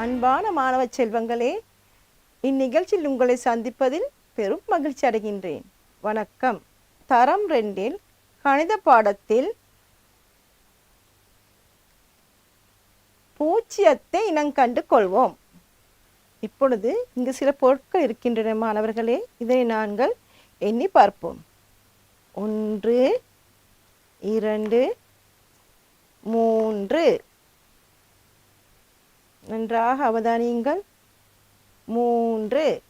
அன்பான மாணவ செல்வங்களே இந்நிகழ்ச்சியில் உங்களை சந்திப்பதில் பெரும் மகிழ்ச்சி அடைகின்றேன். வணக்கம். தரம் ரெண்டில் கணித பாடத்தில் பூச்சியத்தை இனங்கண்டு கொள்வோம் இப்பொழுது இங்கு சில பொருட்கள் இருக்கின்றன மாணவர்களே. இதனை நாங்கள் எண்ணி பார்ப்போம். ஒன்று இரண்டு மூன்று. நன்றாக அவதானியுங்கள். மூன்று.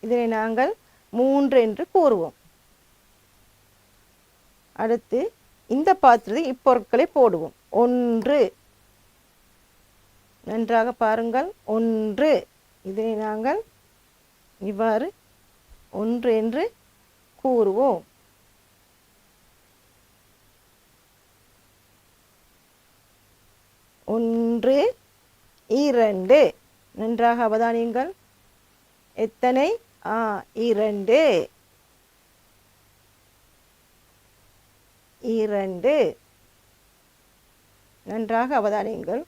இதனை நாங்கள் மூன்று என்று கூறுவோம். அடுத்து இந்த பாத்திரத்தில் இப்பொருட்களை போடுவோம். ஒன்று. நன்றாக பாருங்கள். ஒன்று. இதனை நாங்கள் இவ்வாறு ஒன்று என்று கூறுவோம். ஒன்று. இரண்டு. நன்றாக அவதானியுங்கள். எத்தனை? ஆ இரண்டு. இரண்டு. நன்றாக அவதானியுங்கள்.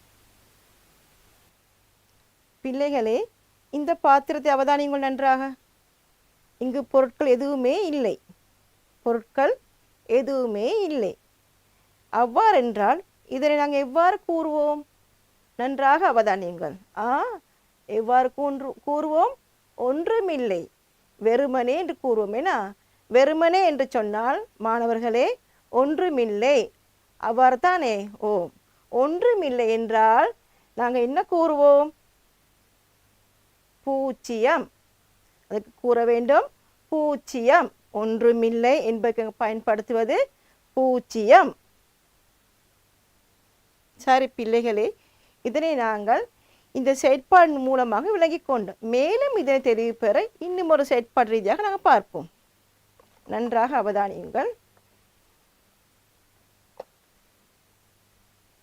பிள்ளைகளே இந்த பாத்திரத்தை அவதானியுங்கள் நன்றாக. இங்கு பொருட்கள் எதுவுமே இல்லை. பொருட்கள் எதுவுமே இல்லை. அவ்வாறென்றால் இதனை நாங்கள் எவ்வாறு கூறுவோம்? நன்றாக அவதானியுங்கள். ஆ எவ்வாறு கூன்று கூறுவோம்? ஒன்றுமில்லை. வெறுமனே என்று கூறுவோம். ஏன்னா வெறுமனே என்று சொன்னால் மாணவர்களே ஒன்றுமில்லை. அவ்வாறு தானே ஓ ஒன்றுமில்லை என்றால் நாங்கள் என்ன கூறுவோம்? பூச்சியம். அதுக்கு கூற வேண்டும். பூச்சியம். ஒன்றுமில்லை என்பதற்கு பயன்படுத்துவது பூச்சியம். சரி பிள்ளைகளே இதனை நாங்கள் இந்த செயற்பாடு மூலமாக விளங்கி கொண்டோம் மேலும் இதனை தெரிவு பெற இன்னும் ஒரு செயற்பாடு ரீதியாக நாங்கள் பார்ப்போம். நன்றாக அவதானியுங்கள்.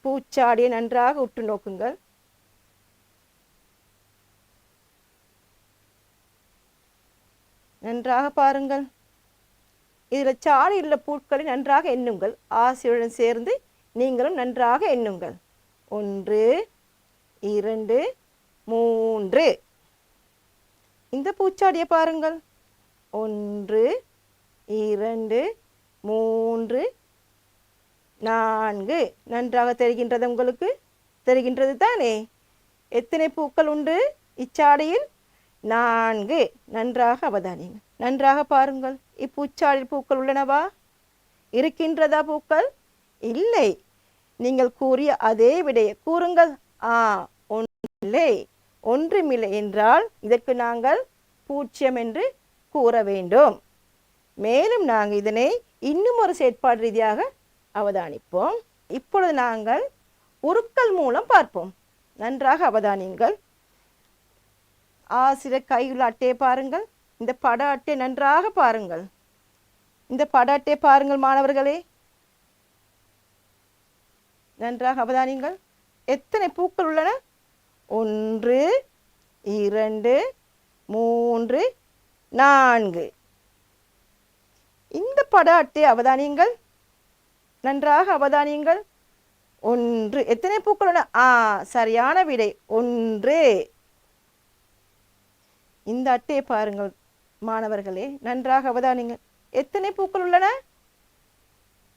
பூச்சாடியை நன்றாக உற்று நோக்குங்கள். நன்றாக பாருங்கள். இதில் சாடி உள்ள பூட்களை நன்றாக எண்ணுங்கள். ஆசையுடன் சேர்ந்து நீங்களும் நன்றாக எண்ணுங்கள். ஒன்று இரண்டு மூன்று. இந்த பூச்சாடியை பாருங்கள். ஒன்று இரண்டு மூன்று நான்கு. நன்றாக தெரிகின்றது உங்களுக்கு? தெரிகின்றது தானே? எத்தனை பூக்கள் உண்டு? இச்சாடியில் நான்கு. நன்றாக அவதானிங்க நன்றாக பாருங்கள். இப்பூச்சாடியில் பூக்கள் உள்ளனவா? இருக்கின்றதா பூக்கள்? இல்லை. நீங்கள் கூறிய அதே விடையை கூறுங்கள். ஆ இல்லை ஒன்றுமில்லை என்றால் இதற்கு நாங்கள் பூச்சியம் என்று கூற வேண்டும். மேலும் நாங்கள் இதனை இன்னும் ஒரு செயற்பாடு ரீதியாக அவதானிப்போம். இப்பொழுது நாங்கள் உருக்கள் மூலம் பார்ப்போம். நன்றாக அவதானியுங்கள். ஆசிரியர் கையுள்ள அட்டையை பாருங்கள். இந்த பட அட்டை நன்றாக பாருங்கள். இந்த பட அட்டை பாருங்கள் மாணவர்களே. நன்றாக அவதானியுங்கள். எத்தனை பூக்கள் உள்ளன? ஒன்று இரண்டு மூன்று நான்கு. இந்த பட அட்டை அவதானியுங்கள். நன்றாக அவதானியுங்கள். ஒன்று எத்தனை பூக்கள் ஆ சரியான விடை. ஒன்று. இந்த அட்டையை பாருங்கள் மாணவர்களே. நன்றாக அவதானிங்கள் எத்தனை பூக்கள் உள்ளன?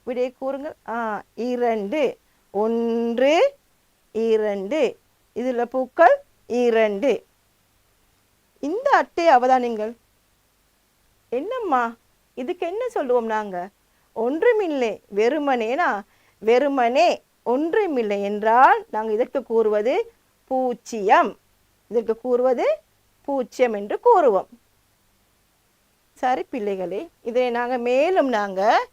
விடை கூறுங்கள். ஆ இரண்டு. ஒன்று இரண்டு. இதில் பூக்கள் இரண்டு. இந்த அட்டையை அவதானிங்கள். என்னம்மா இதுக்கு என்ன சொல்லுவோம் நாங்கள் ஒன்றுமில்லை வெறுமனேனா? வெறுமனே ஒன்றுமில்லை என்றால் நாங்கள் இதற்கு கூறுவது பூச்சியம். இதற்கு கூறுவது பூச்சியம் என்று கூறுவோம். சரி பிள்ளைகளே இதை நாங்கள் மேலும் நாங்கள்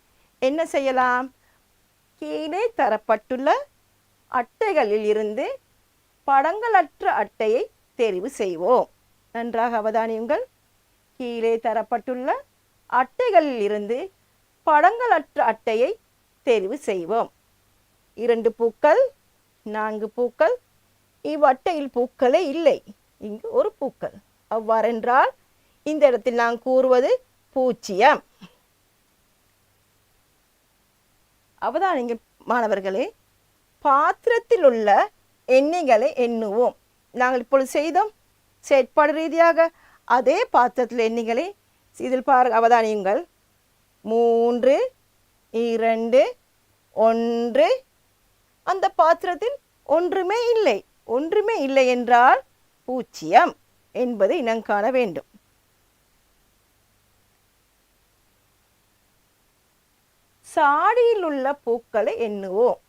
என்ன செய்யலாம்? கீழே தரப்பட்டுள்ள அட்டைகளில் இருந்து படங்களற்ற அட்டையை தெரிவு செய்வோம். நன்றாக அவதானியுங்கள். கீழே தரப்பட்டுள்ள அட்டைகளில் இருந்து படங்களற்ற அட்டையை தெரிவு செய்வோம். இரண்டு பூக்கள் நான்கு பூக்கள் இவ்வட்டையில் பூக்களே இல்லை. இங்கு ஒரு பூக்கள். அவ்வாறென்றால் இந்த இடத்தில் நான் கூறுவது பூச்சியம். அவதானிங்க மாணவர்களே பாத்திரத்தில் உள்ள எண்ணிகளை எண்ணுவோம். நாங்கள் இப்பொழுது செய்தோம். செயற்பாடு ரீதியாக அதே பாத்திரத்தில் எண்ணிகளை இதில் பார் அவதானியுங்கள். மூன்று இரண்டு ஒன்று. அந்த பாத்திரத்தில் ஒன்றுமே இல்லை. ஒன்றுமே இல்லை என்றால் பூச்சியம் என்பதை இனம் காண வேண்டும். சாடியில் உள்ள பூக்களை எண்ணுவோம்.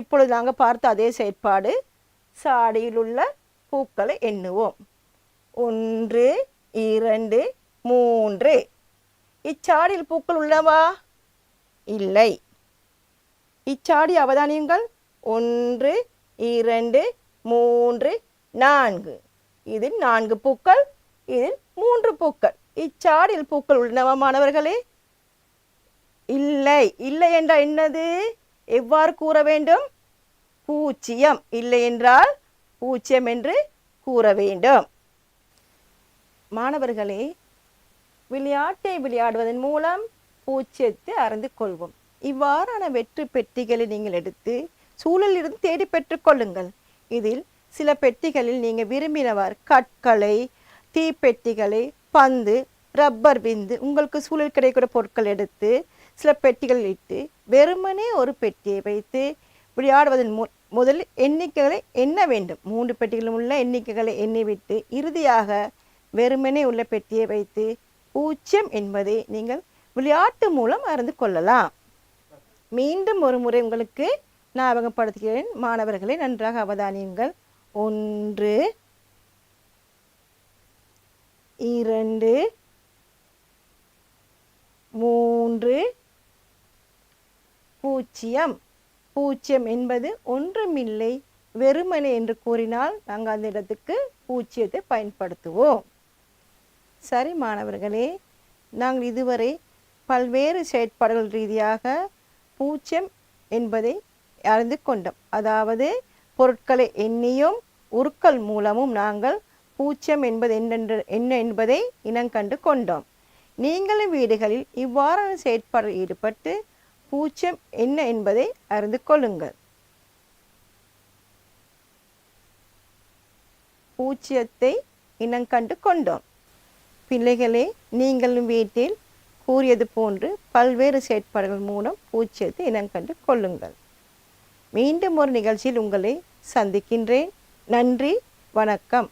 இப்பொழுது நாங்கள் பார்த்த அதே செயற்பாடு சாடியிலுள்ள பூக்களை எண்ணுவோம். ஒன்று இரண்டு மூன்று. இச்சாடியில் பூக்கள் உள்ளவா? இல்லை. இச்சாடி அவதானியங்கள். ஒன்று இரண்டு மூன்று நான்கு. இதில் நான்கு பூக்கள் இதில் மூன்று பூக்கள். இச்சாடியில் பூக்கள் உள்ளனவா மாணவர்களே? இல்லை. இல்லை என்றால் என்னது? எவ்வாறு கூற வேண்டும்? பூச்சியம் இல்லை என்றால் பூச்சியம் என்று கூற வேண்டும். மாணவர்களே விளையாட்டை விளையாடுவதன் மூலம் பூச்சியத்தை அறிந்து கொள்வோம். இவ்வாறான வெற்று பெட்டிகளை நீங்கள் எடுத்து சூழலிலிருந்து தேடி பெற்றுக்கொள்ளுங்கள் இதில் சில பெட்டிகளில் நீங்கள் விரும்பினவார் கற்களை தீப்பெட்டிகளை பந்து ரப்பர் விந்து உங்களுக்கு சூழல் கிடைக்கிற பொருட்கள் எடுத்து சில பெட்டிகள் இட்டு வெறுமனே ஒரு பெட்டியை வைத்து விளையாடுவதன் மு முதல் எண்ணிக்கைகளை எண்ண வேண்டும். மூன்று பெட்டிகளும் உள்ள எண்ணிக்கைகளை எண்ணிவிட்டு இறுதியாக வெறுமனே உள்ள பெட்டியை வைத்து பூச்சியம் என்பதை நீங்கள் விளையாட்டு மூலம் அறிந்து கொள்ளலாம். மீண்டும் ஒரு முறை உங்களுக்கு ஞாபகப்படுத்துகிறேன். மாணவர்களை நன்றாக அவதானியுங்கள். ஒன்று இரண்டு மூன்று பூஜ்ஜியம் பூஜ்ஜியம் என்பது ஒன்றுமில்லை வெறுமனை என்று கூறினால் நாங்கள் அந்த இடத்துக்கு பூஜ்ஜியத்தை பயன்படுத்துவோம். சரி மாணவர்களே நாங்கள் இதுவரை பல்வேறு செயற்பாடுகள் ரீதியாக பூஜ்ஜியம் என்பதை அறிந்து கொண்டோம். அதாவது பொருட்களை எண்ணியும் உருக்கள் மூலமும் நாங்கள் பூச்சியம் என்பது என்னென்று என்ன என்பதை இனங்கண்டு கொண்டோம். நீங்களும் வீடுகளில் இவ்வாறான செயற்பாடில் ஈடுபட்டு பூச்சியம் என்ன என்பதை அறிந்து கொள்ளுங்கள். பூச்சியத்தை இனங்கண்டு கொண்டோம். பிள்ளைகளே நீங்களும் வீட்டில் கூறியது போன்று பல்வேறு செயற்பாடுகள் மூலம் பூச்சியத்தை இனங்கண்டு கொள்ளுங்கள். மீண்டும் ஒரு நிகழ்ச்சியில் உங்களை சந்திக்கின்றேன். நன்றி வணக்கம்.